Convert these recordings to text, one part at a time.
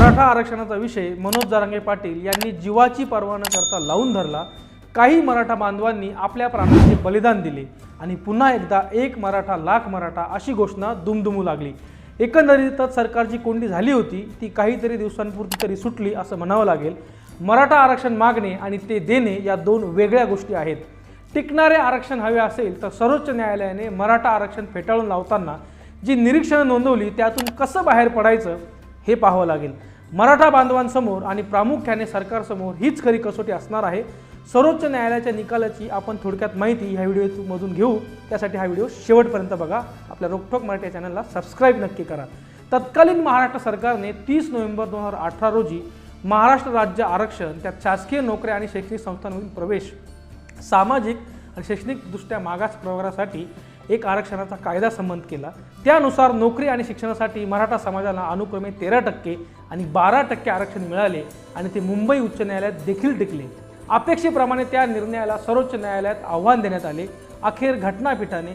मराठा आरक्षणाचा विषय मनोज जारांगे पाटील यांनी जीवाची पर्वा न करता लावून धरला. काही मराठा बांधवांनी आपल्या प्राणांचे बलिदान दिले आणि पुन्हा एकदा एक मराठा लाख मराठा अशी घोषणा दुमदुमू लागली. एकंदरीतच सरकारची कोंडी झाली होती ती काहीतरी दिवसांपुरती तरी सुटली असं म्हणावं लागेल. मराठा आरक्षण मागणे आणि ते देणे या दोन वेगळ्या गोष्टी आहेत. टिकणारे आरक्षण हवे असेल तर सर्वोच्च न्यायालयाने मराठा आरक्षण फेटाळून लावताना जी निरीक्षणं नोंदवली त्यातून कसं बाहेर पडायचं? हे पाहावं लागेल. मराठा बांधवांसमोर आणि प्रामुख्याने सरकारसमोर हीच खरी कसोटी असणार आहे. सर्वोच्च न्यायालयाच्या निकालाची आपण थोडक्यात माहिती ह्या व्हिडिओमधून घेऊ. त्यासाठी हा व्हिडिओ शेवटपर्यंत बघा. आपल्या रोकठोक मराठी चॅनलला सबस्क्राईब नक्की करा. तत्कालीन महाराष्ट्र सरकारने तीस नोव्हेंबर दोन हजार अठरा रोजी महाराष्ट्र राज्य आरक्षण त्यात शासकीय नोकऱ्या आणि शैक्षणिक संस्थांमधील प्रवेश सामाजिक आणि शैक्षणिकदृष्ट्या मागास प्रवर्गासाठी एक आरक्षणाचा कायदा संमत केला. त्यानुसार नोकरी आणि शिक्षणासाठी मराठा समाजाला अनुक्रमे तेरा टक्के आणि बारा टक्के आरक्षण मिळाले आणि ते मुंबई उच्च न्यायालयात देखील टिकले. अपेक्षेप्रमाणे त्या निर्णयाला सर्वोच्च न्यायालयात आव्हान देण्यात आले. अखेर घटनापीठाने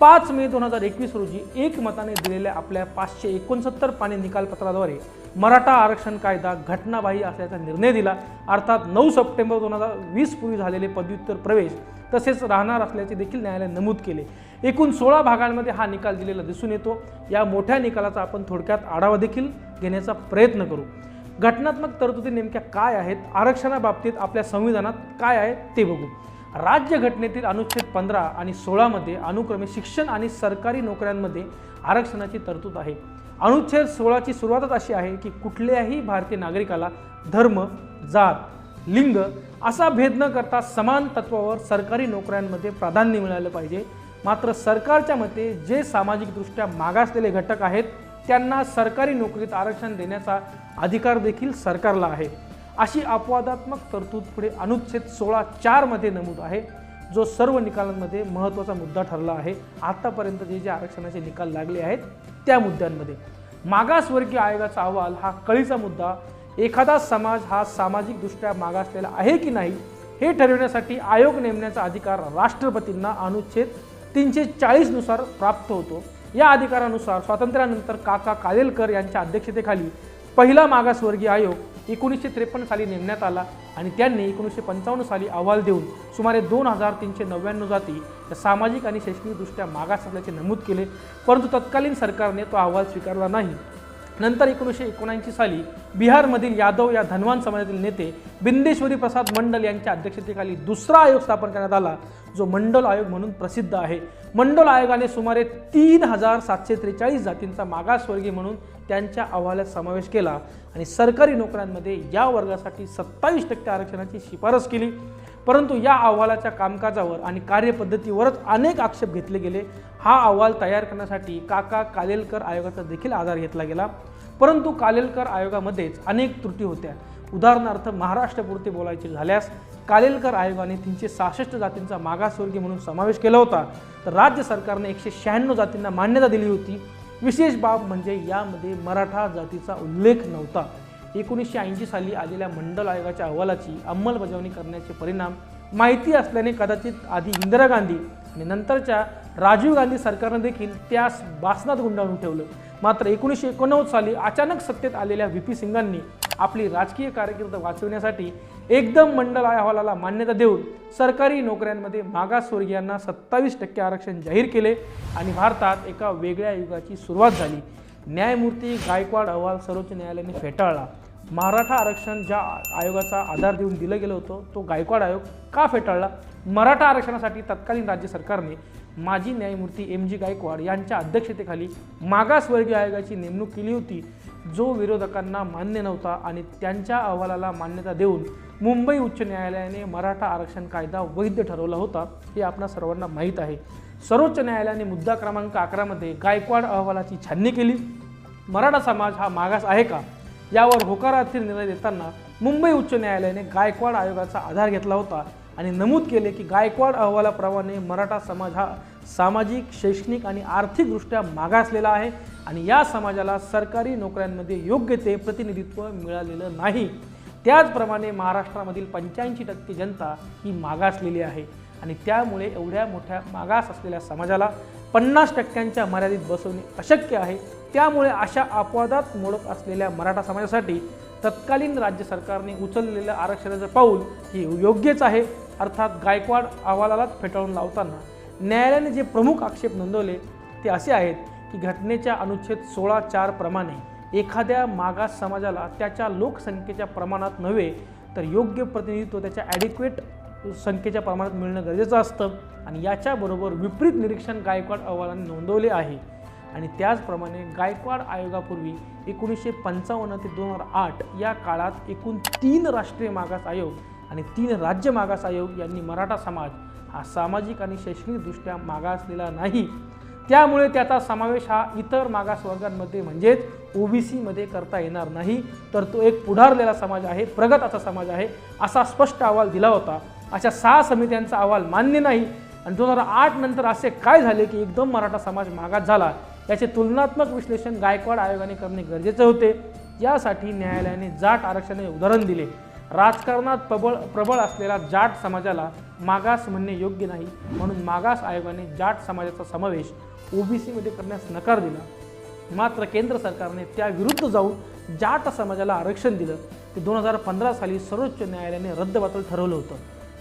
पाच मे दोन हजार एकवीस रोजी एकमताने दिलेल्या आपल्या पाचशे एकोणसत्तर पाणी निकालपत्राद्वारे मराठा आरक्षण कायदा घटनाबाह्य असल्याचा निर्णय दिला. अर्थात नऊ सप्टेंबर दोन हजार वीस पूर्वी झालेले पदव्युत्तर प्रवेश तसेच राहणार असल्याचे देखील न्यायालयाने नमूद केले. एकूण सोळा भागांमध्ये हा निकाल दिलेला दिसून येतो. या मोठ्या निकालाचा आपण थोडक्यात आढावा देखील घेण्याचा प्रयत्न करू. घटनात्मक तरतुदी नेमक्या काय आहेत? आरक्षणाबाबतीत आपल्या संविधानात काय आहे ते बघू. राज्यघटनेतील अनुच्छेद पंधरा आणि सोळामध्ये अनुक्रमे शिक्षण आणि सरकारी नोकऱ्यांमध्ये आरक्षणाची तरतूद आहे. अनुच्छेद सोळाची सुरुवातच अशी आहे की कुठल्याही भारतीय नागरिकाला धर्म जात लिंग असा भेद न करता समान तत्वावर सरकारी नोकऱ्यांमध्ये प्राधान्य मिळालं पाहिजे. मात्र सरकारच्या मते जे सामाजिकदृष्ट्या मागासलेले घटक आहेत त्यांना सरकारी नोकरीत आरक्षण देण्याचा अधिकार देखील सरकारला आहे. अशी अपवादात्मक तरतूद पुढे अनुच्छेद सोळा चारमध्ये नमूद आहे जो सर्व निकालांमध्ये महत्त्वाचा मुद्दा ठरला आहे. आत्तापर्यंत जे जे आरक्षणाचे निकाल लागले आहेत त्या मुद्द्यांमध्ये. मागासवर्गीय आयोगाचा अहवाल हा कळीचा मुद्दा. एखादा समाज हा सामाजिकदृष्ट्या मागासलेला आहे की नाही हे ठरविण्यासाठी आयोग नेमण्याचा अधिकार राष्ट्रपतींना अनुच्छेद तीनशे चाळीसनुसार प्राप्त होतो. या अधिकारानुसार स्वातंत्र्यानंतर काका कालेलकर यांच्या अध्यक्षतेखाली पहिला मागासवर्गीय आयोग एकोणीसशे त्रेपन्न साली नेमण्यात आला आणि त्यांनी एकोणीसशे पंचावन्न साली अहवाल देऊन सुमारे दोन हजार तीनशे नव्याण्णव जाती या सामाजिक आणि शैक्षणिकदृष्ट्या मागास असल्याचे नमूद केले परंतु तत्कालीन सरकारने तो अहवाल स्वीकारला नाही. नंतर एकोणीसशे एकोणऐंशी साली बिहारमधील यादव या धनवान समाजातील नेते बिंदेश्वरी प्रसाद मंडल यांच्या अध्यक्षतेखाली दुसरा आयोग स्थापन करण्यात आला जो मंडल आयोग म्हणून प्रसिद्ध आहे. मंडल आयोगाने सुमारे तीन हजार सातशे त्रेचाळीस जातींचा मागासवर्गीय म्हणून त्यांच्या अहवालात समावेश केला आणि सरकारी नोकऱ्यांमध्ये या वर्गासाठी सत्तावीस टक्के आरक्षणाची शिफारस केली. परंतु या अहवालाच्या कामकाजावर आणि कार्यपद्धतीवरच अनेक आक्षेप घेतले गेले. हा अहवाल तयार करण्यासाठी काका कालेलकर आयोगाचा देखील आधार घेतला गेला. परंतु कालेलकर आयोगामध्येच अनेक त्रुटी होत्या. उदाहरणार्थ महाराष्ट्रापुरते बोलायचे झाल्यास कालेलकर आयोगाने तीनशे सहासष्ट जातींचा मागासवर्गीय म्हणून समावेश केला होता. तर राज्य सरकारने एकशे शहाण्णव जातींना मान्यता दिली होती. विशेष बाब म्हणजे यामध्ये मराठा जातीचा उल्लेख नव्हता. एकोणीसशे ऐंशी साली आलेल्या मंडल आयोगाच्या अहवालाची अंमलबजावणी करण्याचे परिणाम माहिती असल्याने कदाचित आधी इंदिरा गांधी आणि नंतरच्या राजीव गांधी सरकारनं देखील त्यास बासनात गुंडाळून ठेवलं. मात्र एकोणीसशे एकोणनव्वद साली अचानक सत्तेत आलेल्या व्ही पी सिंगांनी आपली राजकीय कारकीर्द वाचवण्यासाठी एकदम मंडल अहवालाला मान्यता देऊन सरकारी नोकऱ्यांमध्ये मागासवर्गीयांना सत्तावीस टक्के आरक्षण जाहीर केले आणि भारतात एका वेगळ्या युगाची सुरुवात झाली. न्यायमूर्ती गायकवाड अहवाल सर्वोच्च न्यायालयाने फेटाळला. मराठा आरक्षण ज्या आयोगाचा आधार देऊन दिलं गेलं होतं तो गायकवाड आयोग का फेटाळला? मराठा आरक्षणासाठी तत्कालीन राज्य सरकारने माजी न्यायमूर्ती एम जी गायकवाड यांच्या अध्यक्षतेखाली मागासवर्गीय आयोगाची नेमणूक केली होती जो विरोधकांना मान्य नव्हता आणि त्यांच्या अहवालाला मान्यता देऊन मुंबई उच्च न्यायालयाने मराठा आरक्षण कायदा वैध ठरवला होता हे आपणा सर्वांना माहीत आहे. सर्वोच्च न्यायालयाने मुद्दा क्रमांक अकरामध्ये गायकवाड अहवालाची छाननी केली. मराठा समाज हा मागास आहे का? यावर होकारार्थी निर्णय देताना मुंबई उच्च न्यायालयाने गायकवाड आयोगाचा आधार घेतला होता आणि नमूद केले की गायकवाड अहवालाप्रमाणे मराठा समाज हा सामाजिक शैक्षणिक आणि आर्थिकदृष्ट्या मागासलेला आहे आणि या समाजाला सरकारी नोकऱ्यांमध्ये योग्य ते प्रतिनिधित्व मिळालेलं नाही. त्याचप्रमाणे महाराष्ट्रामधील पंच्याऐंशी टक्के जनता ही मागासलेली आहे आणि त्यामुळे एवढ्या मोठ्या मागास असलेल्या समाजाला पन्नास टक्क्यांच्या मर्यादित बसवणे अशक्य आहे. त्यामुळे अशा अपवादात मोडत असलेल्या मराठा समाजासाठी तत्कालीन राज्य सरकारने उचललेलं आरक्षणाचं पाऊल हे योग्यच आहे. अर्थात गायकवाड अहवालालाच फेटाळून लावताना न्यायालयाने जे प्रमुख आक्षेप नोंदवले ते असे आहेत की घटनेच्या अनुच्छेद सोळा चार प्रमाणे एखाद्या मागास समाजाला त्याच्या लोकसंख्येच्या प्रमाणात नव्हे तर योग्य प्रतिनिधित्व त्याच्या ॲडिक्वेट संख्येच्या प्रमाणात मिळणं गरजेचं असतं. आणि याच्याबरोबर विपरीत निरीक्षण गायकवाड अहवालाने नोंदवले आहे. आणि त्याचप्रमाणे गायकवाड आयोगापूर्वी एकोणीसशे पंचावन्न ते दोन हजार आठ या काळात एकूण तीन राष्ट्रीय मागास आयोग आणि तीन राज्य मागास आयोग यांनी मराठा समाज हा सामाजिक आणि शैक्षणिकदृष्ट्या मागासलेला नाही. त्यामुळे त्याचा समावेश हा इतर मागास वर्गांमध्ये म्हणजेच ओबीसीमध्ये करता येणार नाही. तर तो एक पुढारलेला समाज आहे प्रगत असा समाज आहे असा स्पष्ट अहवाल दिला होता. अशा सहा समित्यांचा अहवाल मान्य नाही. आणि दोन हजार आठ नंतर असे काय झाले की एकदम मराठा समाज मागास झाला? याचे तुलनात्मक विश्लेषण गायकवाड आयोगाने करणे गरजेचे होते. यासाठी न्यायालयाने जाट आरक्षणाचे उदाहरण दिले. राजकारणात प्रबळ प्रबळ असलेला जाट समाजाला मागास म्हणणे योग्य नाही. म्हणून मागास आयोगाने जाट समाजाचा समावेश ओबीसीमध्ये करण्यास नकार दिला. मात्र केंद्र सरकारने त्याविरुद्ध जाऊन जाट समाजाला आरक्षण दिलं ते दोन हजार पंधरा साली सर्वोच्च न्यायालयाने रद्दबातल ठरवलं होतं.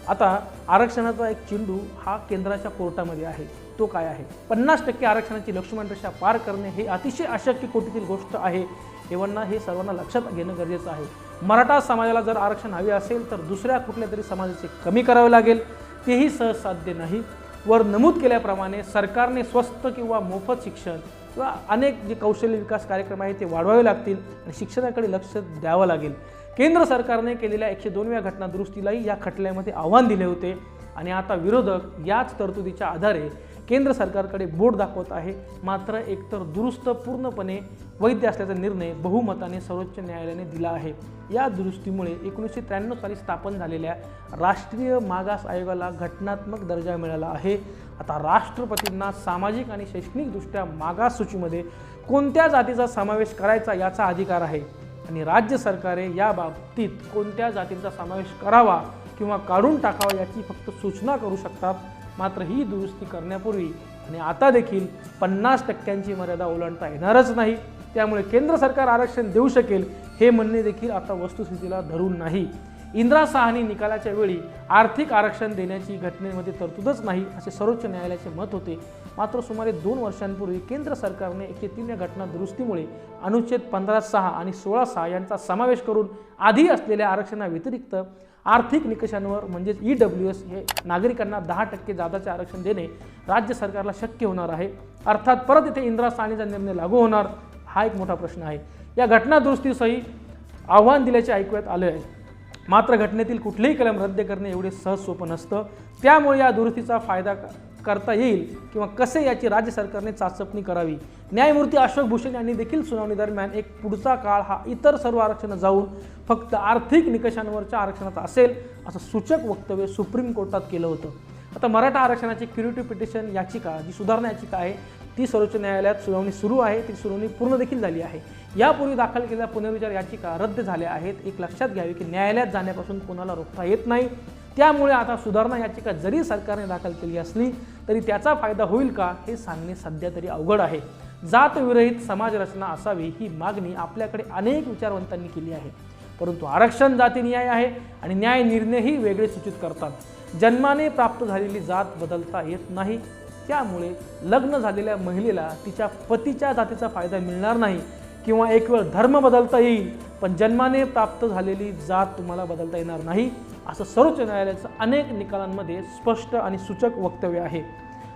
आता आरक्षणाचा एक चेंडू हा केंद्राच्या कोर्टामध्ये आहे. तो काय आहे? पन्नास टक्के आरक्षणाची लक्ष्मण रेषा पार करणे हे अतिशय अशक्य कोटीतील गोष्ट आहे. एवढांना हे सर्वांना लक्षात घेणं गरजेचं आहे. मराठा समाजाला जर आरक्षण हवे असेल तर दुसऱ्या कुठल्या तरी समाजाचे कमी करावे लागेल. तेही सहज साध्य नाही. वर नमूद केल्याप्रमाणे सरकारने स्वस्त किंवा मोफत शिक्षण किंवा अनेक जे कौशल्य विकास कार्यक्रम आहेत ते वाढवावे लागतील आणि शिक्षणाकडे लक्ष द्यावं लागेल. केंद्र सरकारने केलेल्या एकशे दोनव्या घटना दुरुस्तीलाही या खटल्यामध्ये आव्हान दिले होते. आणि आता विरोधक याच तरतुदीच्या आधारे केंद्र सरकारकडे बोट दाखवत आहे. मात्र एकतर दुरुस्त पूर्णपणे वैध असल्याचा निर्णय बहुमताने सर्वोच्च न्यायालयाने दिला आहे. या दुरुस्तीमुळे एकोणीसशे त्र्याण्णव साली स्थापन झालेल्या राष्ट्रीय मागास आयोगाला घटनात्मक दर्जा मिळाला आहे. आता राष्ट्रपतींना सामाजिक आणि शैक्षणिकदृष्ट्या मागास सूचीमध्ये कोणत्या जातीचा समावेश करायचा याचा अधिकार आहे? आणि राज्य सरकारे या बाबतीत कोणत्या जातींचा समावेश करावा किंवा काढून टाकावा याची फक्त सूचना करू शकतात? मात्र ही दुरुस्ती करण्यापूर्वी आणि आता देखील पन्नास टक्क्यांची मर्यादा ओलांडता येणारच नाही. त्यामुळे केंद्र सरकार आरक्षण देऊ शकेल हे म्हणणे देखील आता वस्तुस्थितीला धरून नाही. इंदिरा साहनी निकालाच्या वेळी आर्थिक आरक्षण देण्याची घटनेमध्ये तरतूदच नाही असे सर्वोच्च न्यायालयाचे मत होते. मात्र सुमारे दोन वर्षांपूर्वी केंद्र सरकारने एकशे तीन या घटना दुरुस्तीमुळे अनुच्छेद पंधरा सहा आणि सोळा सहा यांचा समावेश करून आधी असलेल्या आरक्षणाव्यतिरिक्त आर्थिक निकषांवर म्हणजेच ई डब्ल्यू एस हे नागरिकांना दहा टक्के जादाचे आरक्षण देणे राज्य सरकारला शक्य होणार आहे. अर्थात परत इथे इंदिरा साणीचा निर्णय लागू होणार हा एक मोठा प्रश्न आहे. या घटना दुरुस्तीसही आव्हान दिल्याचे ऐकूयात आले आहे मात्र घटनेतील कुठलेही कलम रद्द करणे एवढे सहज सोपं नसतं. त्यामुळे या दुरुस्तीचा फायदा करता येईल किंवा कसे याची राज्य सरकारने चाचपणी करावी? न्यायमूर्ती अशोक भूषण यांनी देखील सुनावणी दरम्यान एक पुढचा काळ हा इतर सर्व आरक्षणं जाऊन फक्त आर्थिक निकषांवरच्या आरक्षणाचा असेल असं सूचक वक्तव्य सुप्रीम कोर्टात केलं होतं. आता मराठा आरक्षणाची क्युरिटी पिटिशन याचिका जी सुधारणा याचिका आहे ती सर्वोच्च न्यायालयात सुनावणी सुरू आहे. ती सुनावणी पूर्ण देखील झाली आहे. यापूर्वी दाखल केलेल्या पुनर्विचार याचिका रद्द झाल्या आहेत. एक लक्षात घ्यावी की न्यायालयात जाण्यापासून कोणाला रोखता येत नाही. त्यामुळे आता सुधारणा याचिका जरी सरकारने दाखल केली असली तरी त्याचा फायदा होईल का हे सांगणे सध्या तरी अवघड आहे. जातविरहित समाजरचना असावी ही मागणी आपल्याकडे अनेक विचारवंतांनी केली आहे. परंतु आरक्षण जाती न्याय आहे आणि न्याय निर्णयही वेगळे सूचित करतात. जन्माने प्राप्त झालेली जात बदलता येत नाही. त्यामुळे लग्न झालेल्या महिलेला तिच्या पतीच्या जातीचा फायदा मिळणार नाही किंवा एक वेळ धर्म बदलता येईल पण जन्माने प्राप्त झालेली जात तुम्हाला बदलता येणार नाही. असं सर्वोच्च न्यायालयाचं अनेक निकालांमध्ये स्पष्ट आणि सूचक वक्तव्य आहे.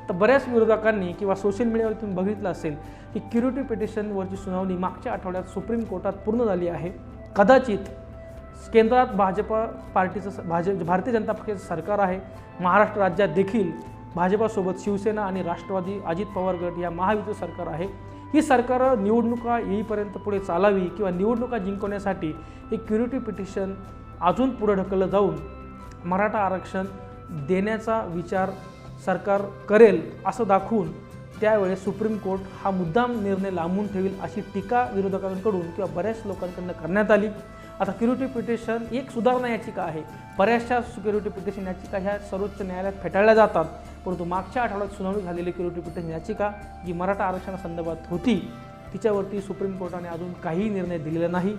तर बऱ्याच विरोधकांनी किंवा सोशल मीडियावर तुम्ही बघितलं असेल की क्युरिटी पिटिशनवरची सुनावणी मागच्या आठवड्यात सुप्रीम कोर्टात पूर्ण झाली आहे. कदाचित केंद्रात भाजपा पार्टीचं स- भाजप भारतीय जनता पक्षाचं सरकार आहे. महाराष्ट्र राज्यात देखील भाजपासोबत शिवसेना आणि राष्ट्रवादी अजित पवार गट या महायुतीचं सरकार आहे. ही सरकार निवडणुका येईपर्यंत पुढे चालावी किंवा निवडणुका जिंकवण्यासाठी हे क्युरिटी पिटिशन अजून पुढं ढकललं जाऊन मराठा आरक्षण देण्याचा विचार सरकार करेल असं दाखवून त्यावेळेस सुप्रीम कोर्ट हा मुद्दाम निर्णय लांबून ठेवील अशी टीका विरोधकांकडून किंवा बऱ्याच लोकांकडून करण्यात आली. आता क्युरिटी पिटिशन एक सुधारणा याचिका आहे. बऱ्याचशा सिक्युरिटी पिटिशन याचिका ह्या सर्वोच्च न्यायालयात फेटाळल्या जातात. परंतु मागच्या आठवड्यात सुनावणी झालेली क्युरिटी पिटिशन याचिका जी मराठा आरक्षणासंदर्भात होती तिच्यावरती सुप्रीम कोर्टाने अजून काहीही निर्णय दिलेला नाही.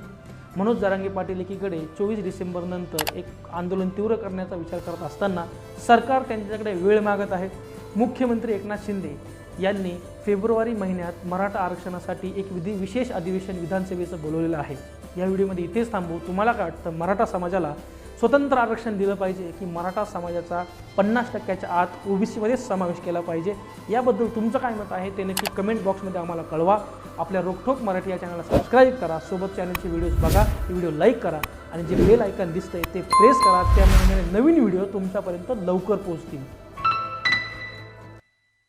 मनोज जारांगे पाटील एकीकडे चोवीस डिसेंबरनंतर एक आंदोलन तीव्र करण्याचा विचार करत असताना सरकार त्यांच्याकडे वेळ मागत आहे. मुख्यमंत्री एकनाथ शिंदे यांनी फेब्रुवारी महिन्यात मराठा आरक्षणासाठी एक विधी विशेष अधिवेशन विधानसभेचं बोलवलेलं आहे. या व्हिडिओमध्ये इथेच थांबू. तुम्हाला काय वाटतं? मराठा समाजाला स्वतंत्र आरक्षण दिलं पाहिजे की मराठा समाजाचा पन्नास टक्क्याच्या आत ओबीसीमध्येच समावेश केला पाहिजे. याबद्दल तुमचं काय मत आहे ते नक्की कमेंट बॉक्समध्ये आम्हाला कळवा. आपल्या रोकठोक मराठी या चॅनलला सबस्क्राईब करा. सोबत चॅनलचे व्हिडिओज बघा. व्हिडिओ लाईक करा. आणि जे बेल आयकन दिसतंय ते प्रेस करा. त्यामुळे नवीन व्हिडिओ तुमच्यापर्यंत लवकर पोहोचतील.